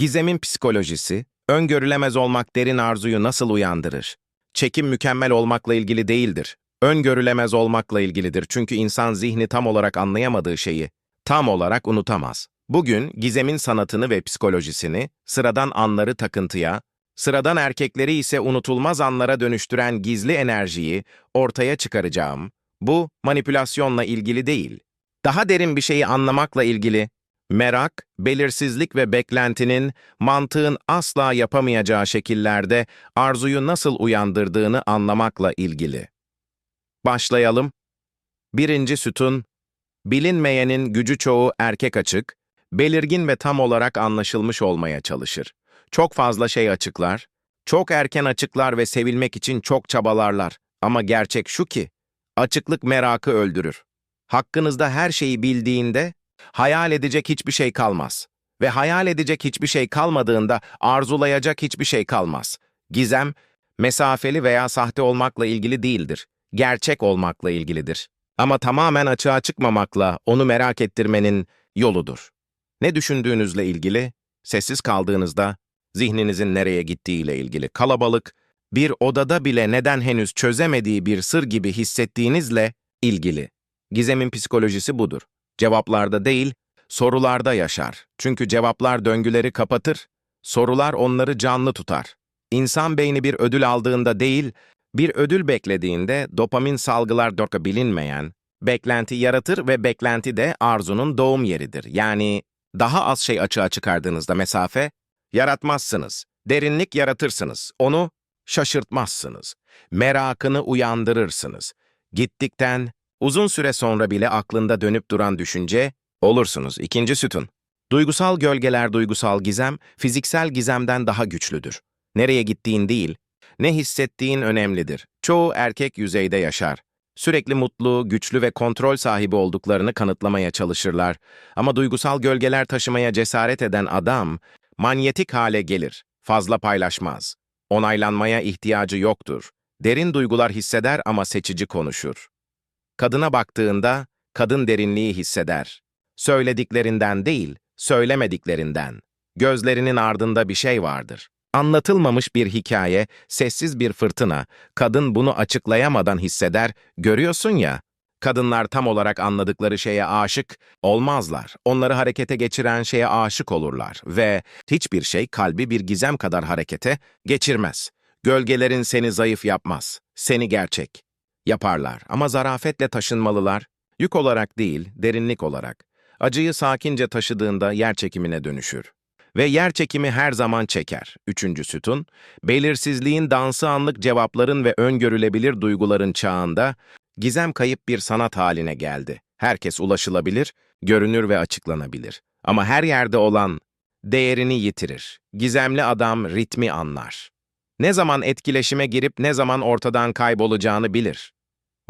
Gizemin psikolojisi, öngörülemez olmak derin arzuyu nasıl uyandırır? Çekim mükemmel olmakla ilgili değildir. Öngörülemez olmakla ilgilidir çünkü insan zihni tam olarak anlayamadığı şeyi tam olarak unutamaz. Bugün gizemin sanatını ve psikolojisini, sıradan anları takıntıya, sıradan erkekleri ise unutulmaz anlara dönüştüren gizli enerjiyi ortaya çıkaracağım. Bu manipülasyonla ilgili değil. Daha derin bir şeyi anlamakla ilgili Merak, belirsizlik ve beklentinin mantığın asla yapamayacağı şekillerde arzuyu nasıl uyandırdığını anlamakla ilgili. Başlayalım. Birinci sütun, bilinmeyenin gücü çoğu erkek açık, belirgin ve tam olarak anlaşılmış olmaya çalışır. Çok fazla şey açıklar, çok erken açıklar ve sevilmek için çok çabalarlar. Ama gerçek şu ki, açıklık merakı öldürür. Hakkınızda her şeyi bildiğinde Hayal edecek hiçbir şey kalmaz. Ve hayal edecek hiçbir şey kalmadığında arzulayacak hiçbir şey kalmaz. Gizem, mesafeli veya sahte olmakla ilgili değildir. Gerçek olmakla ilgilidir. Ama tamamen açığa çıkmamakla onu merak ettirmenin yoludur. Ne düşündüğünüzle ilgili, sessiz kaldığınızda zihninizin nereye gittiğiyle ilgili kalabalık, bir odada bile neden henüz çözemediği bir sır gibi hissettiğinizle ilgili. Gizemin psikolojisi budur. Cevaplarda değil, sorularda yaşar. Çünkü cevaplar döngüleri kapatır, sorular onları canlı tutar. İnsan beyni bir ödül aldığında değil, bir ödül beklediğinde dopamin salgılar dorka bilinmeyen, beklenti yaratır ve beklenti de arzunun doğum yeridir. Yani daha az şey açığa çıkardığınızda mesafe, yaratmazsınız, derinlik yaratırsınız, onu şaşırtmazsınız, merakını uyandırırsınız. Gittikten, Uzun süre sonra bile aklında dönüp duran düşünce, olursunuz ikinci sütun. Duygusal gölgeler duygusal gizem, fiziksel gizemden daha güçlüdür. Nereye gittiğin değil, ne hissettiğin önemlidir. Çoğu erkek yüzeyde yaşar. Sürekli mutlu, güçlü ve kontrol sahibi olduklarını kanıtlamaya çalışırlar. Ama duygusal gölgeler taşımaya cesaret eden adam, manyetik hale gelir, fazla paylaşmaz. Onaylanmaya ihtiyacı yoktur. Derin duygular hisseder ama seçici konuşur. Kadına baktığında kadın derinliği hisseder. Söylediklerinden değil, söylemediklerinden. Gözlerinin ardında bir şey vardır. Anlatılmamış bir hikaye, sessiz bir fırtına, kadın bunu açıklayamadan hisseder, görüyorsun ya, kadınlar tam olarak anladıkları şeye aşık olmazlar. Onları harekete geçiren şeye aşık olurlar ve hiçbir şey kalbi bir gizem kadar harekete geçirmez. Gölgelerin seni zayıf yapmaz, seni gerçek yaparlar ama zarafetle taşınmalılar, yük olarak değil, derinlik olarak. Acıyı sakince taşıdığında yer çekimine dönüşür. Ve yer çekimi her zaman çeker. Üçüncü sütun, belirsizliğin dansı anlık cevapların ve öngörülebilir duyguların çağında, gizem kayıp bir sanat haline geldi. Herkes ulaşılabilir, görünür ve açıklanabilir. Ama her yerde olan değerini yitirir. Gizemli adam ritmi anlar. Ne zaman etkileşime girip ne zaman ortadan kaybolacağını bilir.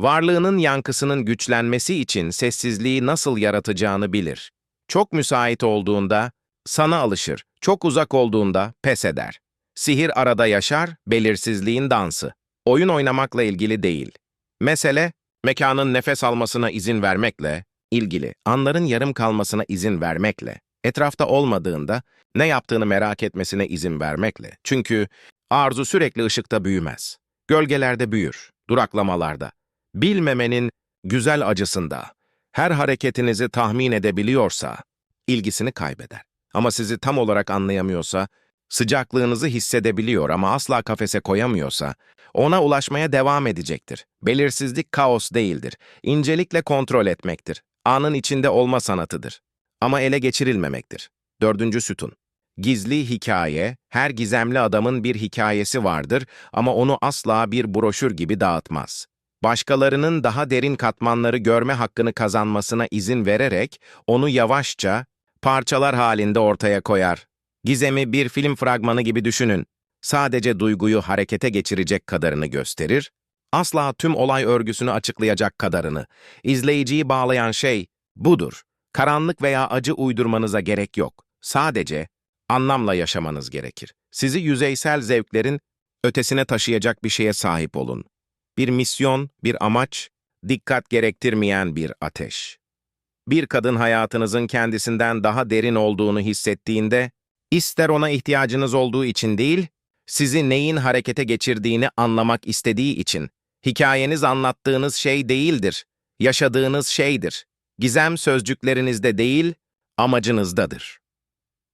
Varlığının yankısının güçlenmesi için sessizliği nasıl yaratacağını bilir. Çok müsait olduğunda sana alışır, çok uzak olduğunda pes eder. Sihir arada yaşar, belirsizliğin dansı. Oyun oynamakla ilgili değil. Mesele, mekanın nefes almasına izin vermekle ilgili, anların yarım kalmasına izin vermekle, etrafta olmadığında ne yaptığını merak etmesine izin vermekle. Çünkü arzu sürekli ışıkta büyümez. Gölgelerde büyür, duraklamalarda. Bilmemenin güzel acısında, her hareketinizi tahmin edebiliyorsa, ilgisini kaybeder. Ama sizi tam olarak anlayamıyorsa, sıcaklığınızı hissedebiliyor ama asla kafese koyamıyorsa, ona ulaşmaya devam edecektir. Belirsizlik kaos değildir. İncelikle kontrol etmektir. Anın içinde olma sanatıdır. Ama ele geçirilmemektir. Dördüncü sütun. Gizli hikaye, her gizemli adamın bir hikayesi vardır ama onu asla bir broşür gibi dağıtmaz başkalarının daha derin katmanları görme hakkını kazanmasına izin vererek onu yavaşça, parçalar halinde ortaya koyar. Gizemi bir film fragmanı gibi düşünün. Sadece duyguyu harekete geçirecek kadarını gösterir, asla tüm olay örgüsünü açıklayacak kadarını. İzleyiciyi bağlayan şey budur. Karanlık veya acı uydurmanıza gerek yok. Sadece anlamla yaşamanız gerekir. Sizi yüzeysel zevklerin ötesine taşıyacak bir şeye sahip olun bir misyon, bir amaç, dikkat gerektirmeyen bir ateş. Bir kadın hayatınızın kendisinden daha derin olduğunu hissettiğinde, İster ona ihtiyacınız olduğu için değil, sizi neyin harekete geçirdiğini anlamak istediği için. Hikayeniz anlattığınız şey değildir, yaşadığınız şeydir. Gizem sözcüklerinizde değil, amacınızdadır.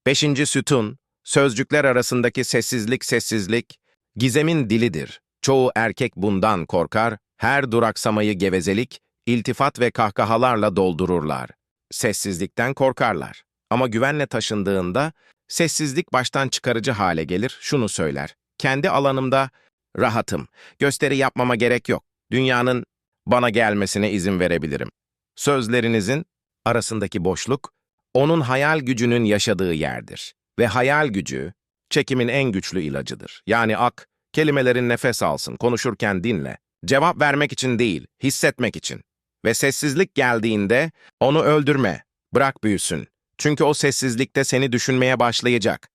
Beşinci sütun, sözcükler arasındaki sessizlik sessizlik, gizemin dilidir. Çoğu erkek bundan korkar, her duraksamayı gevezelik, iltifat ve kahkahalarla doldururlar. Sessizlikten korkarlar. Ama güvenle taşındığında, sessizlik baştan çıkarıcı hale gelir, şunu söyler. Kendi alanımda rahatım, gösteri yapmama gerek yok. Dünyanın bana gelmesine izin verebilirim. Sözlerinizin arasındaki boşluk, onun hayal gücünün yaşadığı yerdir. Ve hayal gücü, çekimin en güçlü ilacıdır. Yani ak, kelimelerin nefes alsın, konuşurken dinle. Cevap vermek için değil, hissetmek için. Ve sessizlik geldiğinde onu öldürme, bırak büyüsün. Çünkü o sessizlikte seni düşünmeye başlayacak.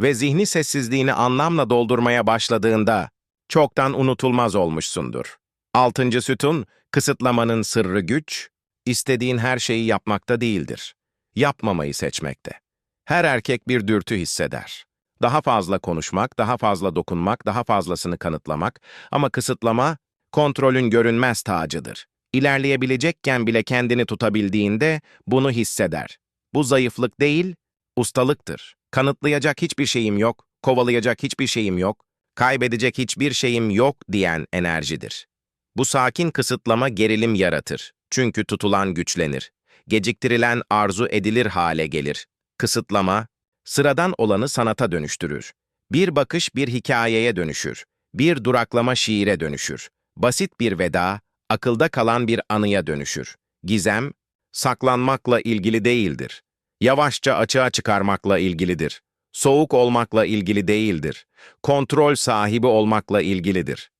Ve zihni sessizliğini anlamla doldurmaya başladığında çoktan unutulmaz olmuşsundur. Altıncı sütun, kısıtlamanın sırrı güç, istediğin her şeyi yapmakta değildir. Yapmamayı seçmekte. Her erkek bir dürtü hisseder. Daha fazla konuşmak, daha fazla dokunmak, daha fazlasını kanıtlamak ama kısıtlama kontrolün görünmez tacıdır. İlerleyebilecekken bile kendini tutabildiğinde bunu hisseder. Bu zayıflık değil, ustalıktır. Kanıtlayacak hiçbir şeyim yok, kovalayacak hiçbir şeyim yok, kaybedecek hiçbir şeyim yok diyen enerjidir. Bu sakin kısıtlama gerilim yaratır. Çünkü tutulan güçlenir. Geciktirilen arzu edilir hale gelir. Kısıtlama, sıradan olanı sanata dönüştürür. Bir bakış bir hikayeye dönüşür. Bir duraklama şiire dönüşür. Basit bir veda, akılda kalan bir anıya dönüşür. Gizem, saklanmakla ilgili değildir. Yavaşça açığa çıkarmakla ilgilidir. Soğuk olmakla ilgili değildir. Kontrol sahibi olmakla ilgilidir.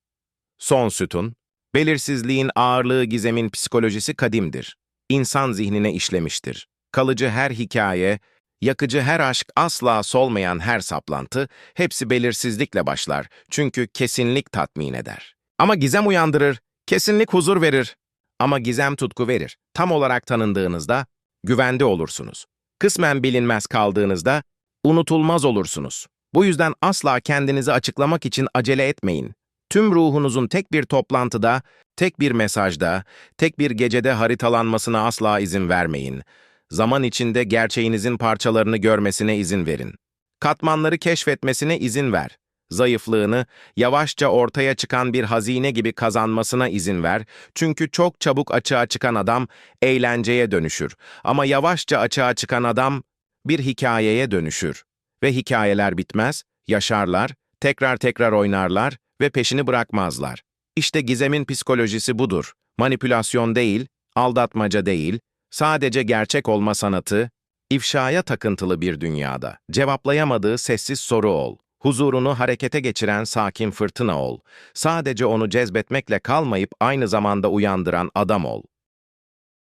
Son sütun, belirsizliğin ağırlığı gizemin psikolojisi kadimdir. İnsan zihnine işlemiştir. Kalıcı her hikaye, yakıcı her aşk, asla solmayan her saplantı, hepsi belirsizlikle başlar. Çünkü kesinlik tatmin eder. Ama gizem uyandırır, kesinlik huzur verir. Ama gizem tutku verir. Tam olarak tanındığınızda güvende olursunuz. Kısmen bilinmez kaldığınızda unutulmaz olursunuz. Bu yüzden asla kendinizi açıklamak için acele etmeyin. Tüm ruhunuzun tek bir toplantıda, tek bir mesajda, tek bir gecede haritalanmasına asla izin vermeyin. Zaman içinde gerçeğinizin parçalarını görmesine izin verin. Katmanları keşfetmesine izin ver. Zayıflığını yavaşça ortaya çıkan bir hazine gibi kazanmasına izin ver. Çünkü çok çabuk açığa çıkan adam eğlenceye dönüşür. Ama yavaşça açığa çıkan adam bir hikayeye dönüşür. Ve hikayeler bitmez, yaşarlar, tekrar tekrar oynarlar ve peşini bırakmazlar. İşte gizemin psikolojisi budur. Manipülasyon değil, aldatmaca değil, sadece gerçek olma sanatı, ifşaya takıntılı bir dünyada. Cevaplayamadığı sessiz soru ol. Huzurunu harekete geçiren sakin fırtına ol. Sadece onu cezbetmekle kalmayıp aynı zamanda uyandıran adam ol.